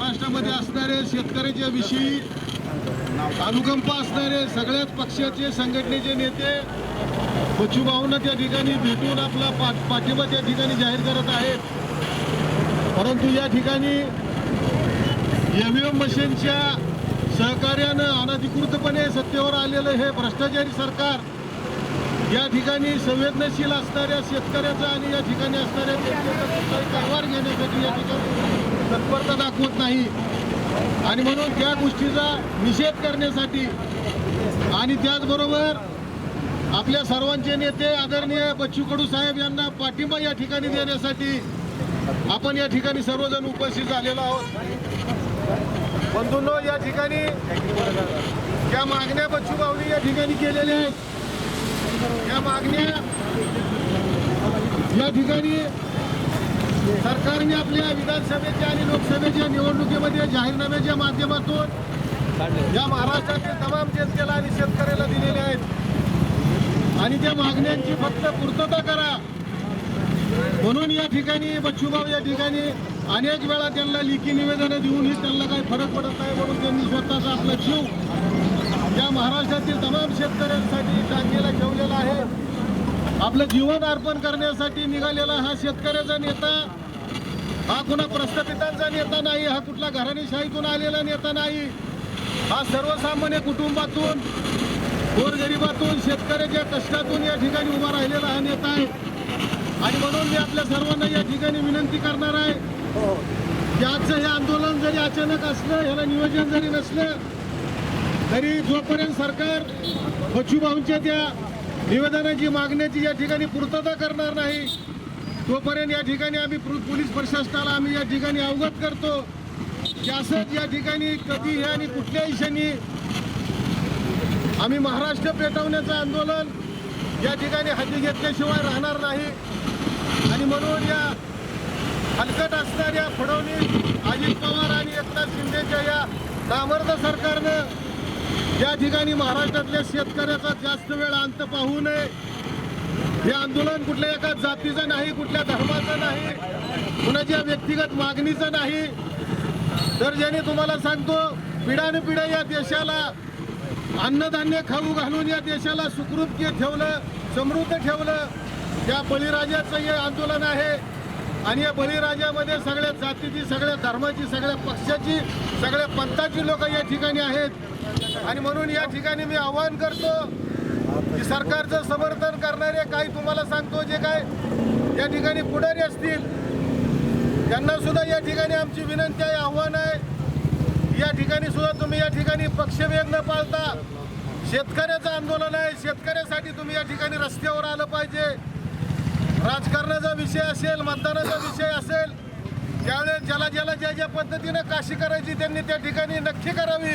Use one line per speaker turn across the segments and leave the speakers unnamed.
महाराष्ट्रामध्ये असणारे शेतकऱ्याच्या विषयी अनुकंप असणारे सगळ्याच पक्षाचे संघटनेचे नेते बच्चूभाऊंना त्या ठिकाणी भेटून आपला पा पाठिंबा त्या ठिकाणी जाहीर करत आहेत. परंतु या ठिकाणी एम मशीनच्या सहकार्यानं अनधिकृतपणे सत्तेवर आलेलं हे भ्रष्टाचारी सरकार या ठिकाणी संवेदनशील असणाऱ्या शेतकऱ्याचा आणि या ठिकाणी असणाऱ्या कारभार घेण्यासाठी या ठिकाणी तत्परता दाखवत नाही. आणि म्हणून त्या गोष्टीचा निषेध करण्यासाठी आणि त्याचबरोबर आपल्या सर्वांचे नेते आदरणीय बच्चू कडू साहेब यांना पाठिंबा या ठिकाणी देण्यासाठी आपण या ठिकाणी सर्वजण उपस्थित झालेलो आहोत. बंधूंनो या ठिकाणी ज्या मागण्या बच्चू भाऊनी या ठिकाणी केलेल्या आहेत. या मागण्या या ठिकाणी सरकारने आपल्या विधानसभेच्या आणि लोकसभेच्या निवडणुकीमध्ये जाहीरनाम्याच्या माध्यमातून या महाराष्ट्रातील तमाम जनतेला आणि शेतकऱ्याला दिलेल्या आहेत. आणि त्या मागण्यांची फक्त पूर्तता करा. म्हणून या ठिकाणी बच्चूभाऊ या ठिकाणी अनेक वेळा त्यांना लेखी निवेदनं देऊनही त्यांना काही फरक पडत नाही म्हणून त्यांनी स्वतःचा आपला जीव या महाराष्ट्रातील तमाम शेतकऱ्यांसाठी टांगेला ठेवलेला आहे. आपलं जीवन अर्पण करण्यासाठी निघालेला हा शेतकऱ्याचा नेता हा कुणा प्रस्थापितांचा नेता नाही हा कुठला घराणेशाहीतून आलेला नेता नाही हा सर्वसामान्य कुटुंबातून गोरगरिबातून शेतकऱ्याच्या कष्टातून या ठिकाणी उभा राहिलेला हा नेता आहे. आणि म्हणून मी आपल्या सर्वांना या ठिकाणी विनंती करणार आहे की आजचं हे आंदोलन जरी अचानक असलं ह्याला नियोजन जरी नसलं तरी जोपर्यंत सरकार बच्चूभाऊंच्या त्या निवेदनाची मागण्याची या ठिकाणी पूर्तता करणार नाही. तोपर्यंत या ठिकाणी आम्ही पोलीस प्रशासनाला आम्ही या ठिकाणी अवगत करतो की असंच या ठिकाणी कधीही आणि कुठल्याही क्षणी आम्ही महाराष्ट्र पेटवण्याचं आंदोलन या ठिकाणी हाती घेतल्याशिवाय राहणार नाही. आणि म्हणून या हलकट असणाऱ्या फडणवीस अजित पवार आणि एकनाथ शिंदेच्या या नामर्द सरकारनं या ठिकाणी महाराष्ट्रातल्या शेतकऱ्याचा जास्त वेळ अंत पाहू नये. हे आंदोलन कुठल्या एका जातीचं नाही कुठल्या धर्माचं नाही कुणाच्या व्यक्तिगत मागणीचं नाही. तर ज्याने तुम्हाला सांगतो पिढ्यानपिढ्या या देशाला अन्नधान्य खाऊ घालून या देशाला सुखरूप ठेवलं समृद्ध ठेवलं त्या बळीराजाचं हे आंदोलन आहे. आणि या बळीराजामध्ये सगळ्या जातीची सगळ्या धर्माची सगळ्या पक्षाची सगळ्या पंथाची लोक या ठिकाणी आहेत. आणि म्हणून या ठिकाणी मी आवाहन करतो की सरकारचं समर्थन करणारे काही तुम्हाला सांगतो जे काय या ठिकाणी पुढारी असतील त्यांना सुद्धा या ठिकाणी आमची विनंती आहे आव्हान आहे. या ठिकाणी सुद्धा तुम्ही या ठिकाणी पक्षवेग न पाळता. शेतकऱ्याचं आंदोलन आहे शेतकऱ्यासाठी तुम्ही या ठिकाणी रस्त्यावर आलं पाहिजे. राजकारणाचा विषय असेल मतदानाचा विषय असेल त्यावेळेस ज्याला ज्याला ज्या ज्या पद्धतीनं काशी करायची त्यांनी त्या ठिकाणी नक्की करावी.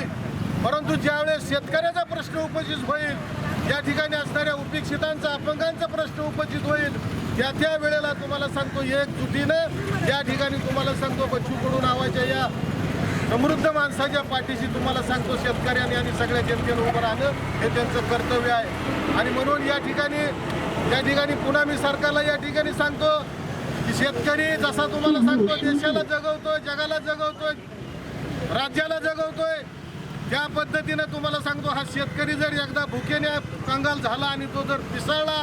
परंतु ज्यावेळेस शेतकऱ्याचा प्रश्न उपस्थित होईल या ठिकाणी असणाऱ्या उपेक्षितांचा अपंगांचा प्रश्न उपस्थित होईल त्या त्या वेळेला तुम्हाला सांगतो एकजुटीनं या ठिकाणी तुम्हाला सांगतो बच्चू कडू नावाच्या या. समृद्ध माणसाच्या पाठीशी तुम्हाला सांगतो शेतकऱ्यांनी आणि सगळ्या जनतेनं उभं राहणं हे त्यांचं कर्तव्य आहे. आणि म्हणून या ठिकाणी या ठिकाणी पुन्हा मी सरकारला या ठिकाणी सांगतो की शेतकरी जसा तुम्हाला सांगतो देशाला जगवतोय जगाला जगवतोय राज्याला जगवतोय त्या पद्धतीनं तुम्हाला सांगतो हा शेतकरी जर एकदा भुकेने कंगाल झाला आणि तो जर पिसळला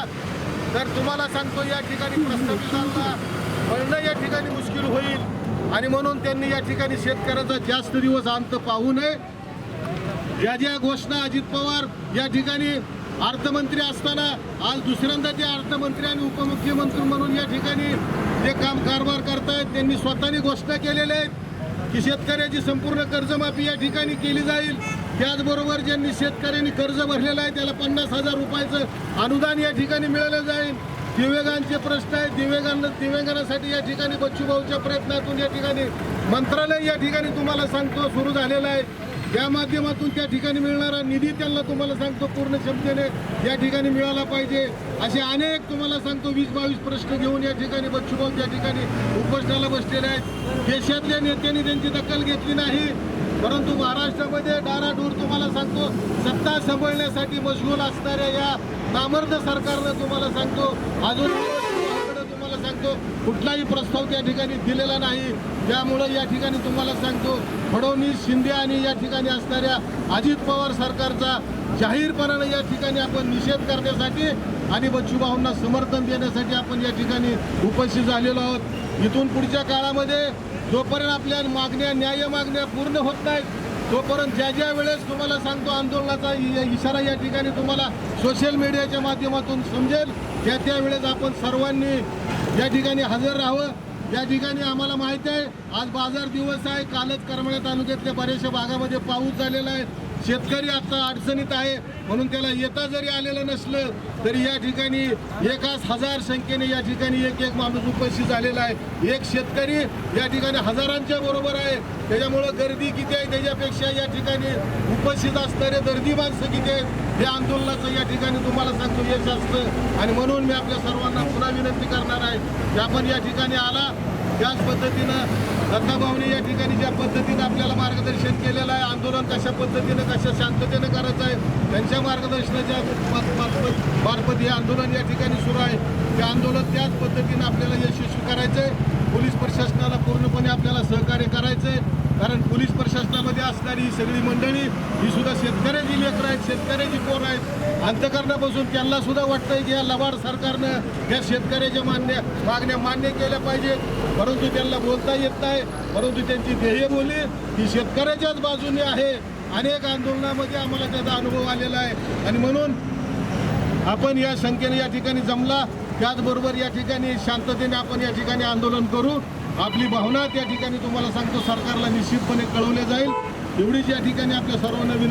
तर तुम्हाला सांगतो या ठिकाणी प्रस्थापितांना मिळणं या ठिकाणी मुश्किल होईल. आणि म्हणून त्यांनी या ठिकाणी शेतकऱ्याचा जास्त दिवस अंत पाहू नये. या ज्या घोषणा अजित पवार या ठिकाणी अर्थमंत्री असताना आज दुसऱ्यांदा ते अर्थमंत्री आणि उपमुख्यमंत्री म्हणून या ठिकाणी जे काम कारभार करतायत त्यांनी स्वतःने घोषणा केलेल्या आहेत. की शेतकऱ्याची संपूर्ण कर्जमाफी या ठिकाणी केली जाईल. त्याचबरोबर ज्यांनी शेतकऱ्यांनी कर्ज भरलेलं आहे त्याला पन्नास हजार रुपयाचं अनुदान या ठिकाणी मिळालं जाईल. दिव्यांगांचे प्रश्न आहेत. दिव्यांगांना दिव्यांगांसाठी या ठिकाणी बच्चूभाऊच्या प्रयत्नातून या ठिकाणी मंत्रालय या ठिकाणी तुम्हाला सांगतो सुरू झालेलं आहे. या माध्यमातून त्या ठिकाणी मिळणारा निधी त्यांना तुम्हाला सांगतो पूर्ण क्षमतेने या ठिकाणी मिळाला पाहिजे. असे अनेक तुम्हाला सांगतो वीस बावीस प्रश्न घेऊन या ठिकाणी बच्चूभाऊ त्या ठिकाणी उपोषणाला बसलेले आहेत. देशातल्या नेत्यांनी त्यांची दखल घेतली नाही. परंतु महाराष्ट्रामध्ये डाराडूर तुम्हाला सांगतो सत्ता सांभाळण्यासाठी मशगूल असणाऱ्या या नामर्द सरकारनं तुम्हाला सांगतो अजून सांगतो कुठलाही प्रस्ताव त्या ठिकाणी दिलेला नाही. त्यामुळं या ठिकाणी तुम्हाला सांगतो फडणवीस शिंदे आणि या ठिकाणी असणाऱ्या अजित पवार सरकारचा जाहीरपणानं या ठिकाणी आपण निषेध करण्यासाठी आणि बच्चूभाऊंना समर्थन देण्यासाठी आपण या ठिकाणी उपस्थित झालेलो आहोत. इथून पुढच्या काळामध्ये जोपर्यंत आपल्या मागण्या न्याय मागण्या पूर्ण होत नाहीत तोपर्यंत ज्या ज्या वेळेस तुम्हाला सांगतो आंदोलनाचा इशारा या ठिकाणी तुम्हाला सोशल मीडियाच्या माध्यमातून समजेल त्या त्या वेळेस आपण सर्वांनी या ठिकाणी हजर राहावं. या ठिकाणी आम्हाला माहिती आहे आज बाजार दिवस आहे कालच करमाळ्या तालुक्यातल्या बऱ्याचशा भागामध्ये पाऊस झालेला आहे. शेतकरी आता अडचणीत आहे म्हणून त्याला येता जरी आलेलं नसलं तरी या ठिकाणी एकाच हजार संख्येने या ठिकाणी एक एक माणूस उपस्थित झालेला आहे. एक शेतकरी या ठिकाणी हजारांच्या बरोबर आहे. त्याच्यामुळं गर्दी किती आहे त्याच्यापेक्षा या ठिकाणी उपस्थित असणारे गर्दी माणसं किती आहेत हे आंदोलनाचं या ठिकाणी तुम्हाला सांगतो यश असतं. आणि म्हणून मी आपल्या सर्वांना पुन्हा विनंती करणार आहे की आपण या ठिकाणी आला त्याच पद्धतीनं दत्ताभाऊने या ठिकाणी ज्या पद्धतीनं आपल्याला मार्गदर्शन केलेलं आहे आंदोलन कशा पद्धतीनं कशा शांततेनं करायचं आहे त्यांच्या मार्गदर्शनाच्या मार्फत मार्फत हे आंदोलन या ठिकाणी सुरू आहे. ते आंदोलन त्याच पद्धतीनं आपल्याला यशस्वी करायचं आहे पोलीस प्रशासनाला पूर्णपणे आपल्याला सहकार्य करायचं आहे कारण पोलीस प्रशासनामध्ये असणारी ही सगळी मंडळी ही सुद्धा शेतकऱ्याची लेकर आहेत शेतकऱ्याची कोण आहेत. अंतकरणापासून त्यांना सुद्धा वाटतंय की या लवाड सरकारनं या शेतकऱ्याच्या मान्य मागण्या मान्य केल्या पाहिजेत. परंतु त्यांना बोलता येत नाही. परंतु त्यांची ध्येय बोली ही शेतकऱ्याच्याच बाजूने आहे. अनेक आंदोलनामध्ये आम्हाला त्याचा अनुभव आलेला आहे. आणि म्हणून आपण या संख्येने या ठिकाणी जमला. त्याचबरोबर या ठिकाणी शांततेने आपण या ठिकाणी आंदोलन करू. आपली भावना त्या ठिकाणी तुम्हाला सांगतो सरकारला निश्चितपणे कळवले जाईल. एवढीच या ठिकाणी आपल्या सर्वांना विनंती